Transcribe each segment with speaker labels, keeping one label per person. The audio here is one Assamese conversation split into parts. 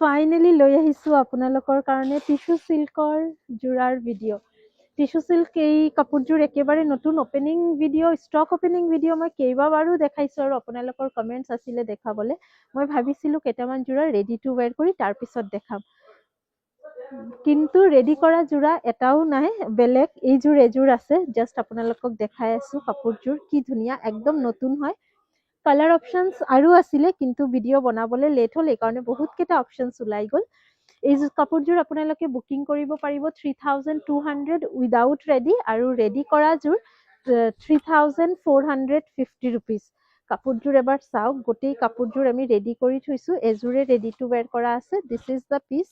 Speaker 1: ফাইনেলি লৈ আহিছোঁ আপোনালোকৰ কাৰণে টিচু চিল্কৰ যোৰাৰ ভিডিঅ' টিচু চিল্ক এই কাপোৰযোৰ একেবাৰে নতুন opening video' stock opening video' মই কেইবাবাৰো দেখাইছোঁ আৰু আপোনালোকৰ কমেণ্টছ আছিলে দেখাবলৈ। মই ভাবিছিলোঁ কেইটামান যোৰা ৰেডি টু ৱেৰ কৰি তাৰপিছত দেখাম। কিন্তু ৰেডি কৰা যোৰা এটাও নাই, বেলেগ এইযোৰ এযোৰ আছে। জাষ্ট আপোনালোকক দেখাই আছোঁ কাপোৰযোৰ, কি ধুনীয়া, একদম নতুন হয়। কালাৰ অপশ্যনছ আৰু আছিলে, কিন্তু ভিডিঅ' বনাবলৈ লেট হ'ল সেইকাৰণে বহুতকেইটা অপশ্যনছ ওলাই গ'ল। এই কাপোৰযোৰ আপোনালোকে বুকিং কৰিব পাৰিব three thousand two hundred without ready আৰু ready কৰাযোৰ three thousand four hundred fifty rupees কাপোৰযোৰ এবাৰ চাওক, গোটেই কাপোৰযোৰ আমি ৰেডি কৰি থৈছোঁ, এযোৰে ৰেডি টু ৱেৰ কৰা আছে। দিছ ইজ দ্য পিচ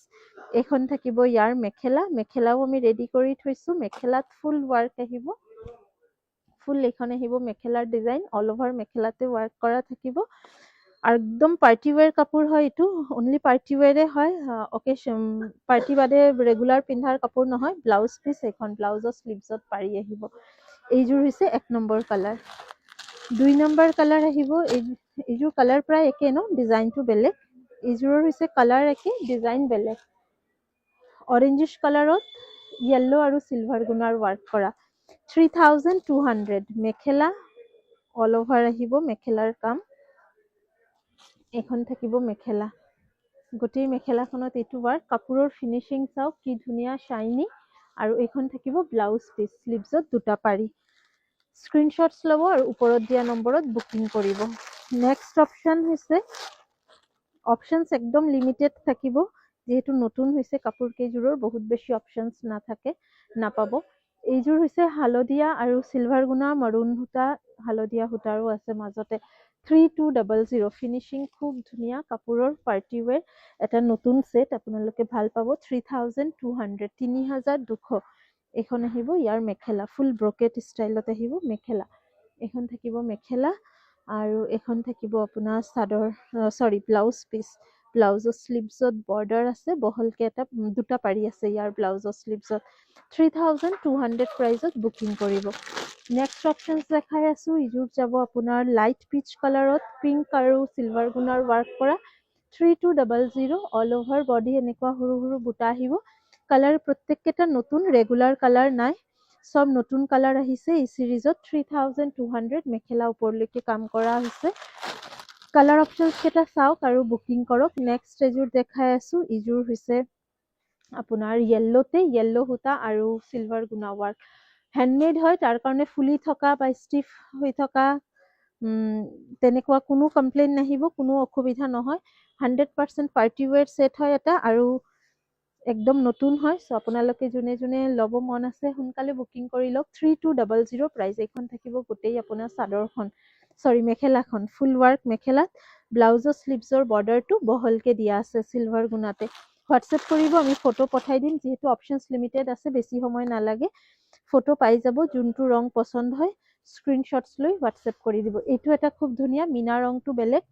Speaker 1: এইখন থাকিব ইয়াৰ মেখেলা। মেখেলাও আমি ৰেডি কৰি থৈছোঁ। মেখেলাত ফুল ৱাৰ্ক আহিব। ফুল এইখন আহিব, মেখেলাৰ ডিজাইন অল অভাৰ মেখেলাতে ৱাৰ্ক কৰা থাকিব। আৰু একদম পাৰ্টি ৱেৰ কাপোৰ হয় এইটো অনলি পাৰ্টি ৱেৰে হয় অকেশ্যন পাৰ্টি বাদে ৰেগুলাৰ পিন্ধাৰ কাপোৰ নহয় ব্লাউজ পিচ এইখন ব্লাউজৰ শ্লিভছত পাৰি আহিব। এইযোৰ হৈছে এক নম্বৰ কালাৰ দুই নম্বৰ কালাৰ আহিব, এই, এইযোৰ কালাৰ প্ৰায় একে ন ডিজাইনটো বেলেগ। এইযোৰৰ হৈছে কালাৰ একে ডিজাইন বেলেগ। অৰেঞ্জিছ কালাৰত য়েল্ল' আৰু চিলভাৰ গুণাৰ ৱাৰ্ক কৰা। Three thousand two hundred mekhela all over আহিব মেখেলাৰ কাম। এইখন থাকিব মেখেলা। গোটেই মেখেলাখনত এইটো ৱাৰ্ক কাপোৰৰ ফিনিচিং চাওক, কি ধুনীয়া শ্বাইনি আৰু এইখন থাকিব ব্লাউজ পিচ শ্লিভছত দুটা পাৰি। স্ক্ৰীনশ্বটছ ল'ব আৰু ওপৰত দিয়া নম্বৰত বুকিং কৰিব। নেক্সট অপশ্যন হৈছে অপশ্যনছ একদম লিমিটেড থাকিব। যিহেতু নতুন হৈছে, কাপোৰ কেইযোৰৰ বহুত বেছি অপশ্যনছ নাথাকে, নাপাব। এইযোৰ হৈছে হালধীয়া আৰু চিলভাৰ গুণা মৰুণ সূতা হালধীয়া সূতাৰো আছে মাজতে। Three two double zero' finishing খুব ধুনীয়া কাপোৰৰ পাৰ্টি ৱেৰ এটা নতুন ছেট আপোনালোকে ভাল পাব থ্ৰী থাউজেণ্ড টু হাণ্ড্ৰেড তিনি হাজাৰ দুশ। এইখন আহিব ইয়াৰ মেখেলা ফুল ব্ৰকেট ষ্টাইলত আহিব মেখেলা। এইখন থাকিব মেখেলা আৰু এইখন থাকিব আপোনাৰ চাদৰ চৰি ব্লাউজ পিচ ব্লাউজৰ শ্লিভছত বৰ্ডাৰ আছে বহলকৈ এটা দুটা পাৰি আছে ইয়াৰ ব্লাউজৰ শ্লিভছত থ্ৰী থাউজেণ্ড টু হাণ্ড্ৰেড প্ৰাইজত বুকিং কৰিব। নেক্সট অপশ্যনছ দেখাই আছোঁ। ইযোৰ যাব আপোনাৰ লাইট পিচ কালাৰত পিংক আৰু চিলভাৰ গুণাৰ ৱাৰ্ক কৰা। Three two double zero' all over body এনেকুৱা সৰু সৰু বুটা আহিব। কালাৰ প্ৰত্যেককেইটা নতুন ৰেগুলাৰ কালাৰ নাই। চব নতুন কালাৰ আহিছে। এই চিৰিজত three thousand two hundred mekhela ওপৰলৈকে কাম কৰা হৈছে। কালাৰ অপশ্যনছকেইটা চাওক আৰু বুকিং কৰক। নেক্সট এযোৰ দেখাই আছোঁ ইযোৰ হৈছে আপোনাৰ য়েল্ল'তে য়েল্ল' সূতা আৰু চিলভাৰ গুণা ৱাৰ্ক হেণ্ডমেড হয় তাৰ কাৰণে ফুলি থকা বা ষ্টিফ হৈ থকা তেনেকুৱা কোনো কমপ্লেইন নাহিব কোনো অসুবিধা নহয়। Hundred percent party wear set হয় এটা আৰু একদম নতুন হয়। চ' আপোনালোকে যোনে যোনে ল'ব মন আছে সোনকালে বুকিং কৰি লওক। Three two double zero' price এইখন থাকিব গোটেই আপোনাৰ চাদৰখন। চৰি মেখেলাখন ফুল ৱাৰ্ক মেখেলাত ব্লাউজৰ শ্লিভছৰ বৰ্ডাৰটো বহলকৈ দিয়া আছে চিলভাৰ গুণাতে। হোৱাটছএপ কৰিব আমি ফটো পঠাই দিম যিহেতু অপশ্যনছ লিমিটেড আছে বেছি সময় নালাগে। ফটো পাই যাব যোনটো ৰং পচন্দ হয় স্ক্ৰীনশ্বটছ লৈ হোৱাটছএপ কৰি দিব। এইটো এটা খুব ধুনীয়া মীনা ৰংটো বেলেগ।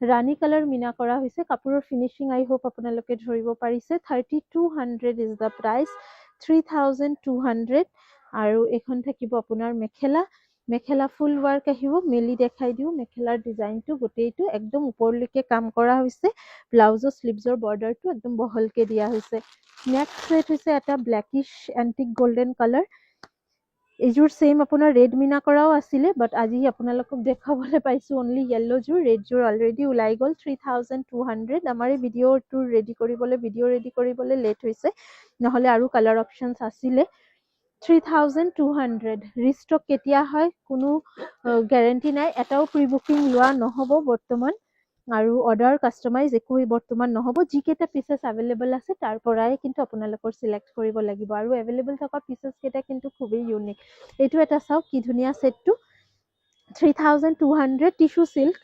Speaker 1: ৰাণী কালাৰ মীনা কৰা হৈছে কাপোৰৰ ফিনিচিং আই হোপ আপোনালোকে ধৰিব পাৰিছে। Thirty two hundred is the price three thousand two hundred আৰু এইখন থাকিব আপোনাৰ মেখেলা। মেখেলা ফুল ৱাৰ্ক আহিব মেলি দেখাই দিওঁ। মেখেলাৰ ডিজাইনটো গোটেইটো একদম ওপৰলৈকে কাম কৰা হৈছে। ব্লাউজৰ শ্লিভছৰ বৰ্ডাৰটো একদম বহলকৈ দিয়া হৈছে। নেক্সট ছেট হৈছে এটা ব্লেকিছ এণ্টিক গল্ডেন কালাৰ এইযোৰ ছেইম আপোনাৰ ৰেড মিনা কৰাও আছিলে বাট আজি আপোনালোকক দেখুৱাবলৈ পাইছোঁ অনলি য়েল্ল'যোৰ ৰেডযোৰ অলৰেডি ওলাই গ'ল থ্ৰী থাউজেণ্ড টু হাণ্ড্ৰেড আমাৰ এই ভিডিঅ'টো ৰেডি কৰিবলৈ ভিডিঅ' ৰেডি কৰিবলৈ লেট হৈছে। নহ'লে আৰু কালাৰ অপশ্যনছ আছিলে। Three thousand two hundred restock কেতিয়া হয় কোনো গেৰেণ্টি নাই। এটাও প্ৰি বুকিং লোৱা নহ'ব বৰ্তমান। আৰু অৰ্ডাৰ কাষ্টমাইজ একো বৰ্তমান নহ'ব। যিকেইটা পিচেছ এভেইলেবল আছে, তাৰ পৰাই কিন্তু আপোনালোকৰ চিলেক্ট কৰিব লাগিব। আৰু এভেইলেবল থকা পিচেছকেইটা কিন্তু খুবেই ইউনিক এইটো এটা চাওক, কি ধুনীয়া ছেটটো three thousand two hundred tissue silk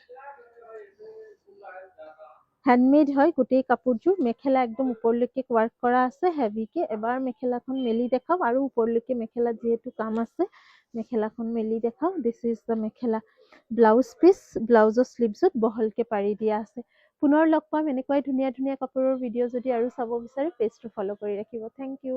Speaker 1: handmade হয়। গোটেই কাপোৰযোৰ মেখেলা একদম ওপৰলৈকে ৱাৰ্ক কৰা আছে হেভিকে এবাৰ মেখেলাখন মেলি দেখাওক আৰু ওপৰলৈকে মেখেলাত যিহেতু কাম আছে মেখেলাখন মেলি দেখাওক this is the mekhela blouse piece ব্লাউজৰ শ্লিভছত বহলকৈ পাৰি দিয়া আছে। পুনৰ লগ পাম। এনেকুৱাই ধুনীয়া ধুনীয়া কাপোৰৰ ভিডিঅ' যদি আৰু চাব বিচাৰে পেজটো ফ'ল' কৰি ৰাখিব। Thank U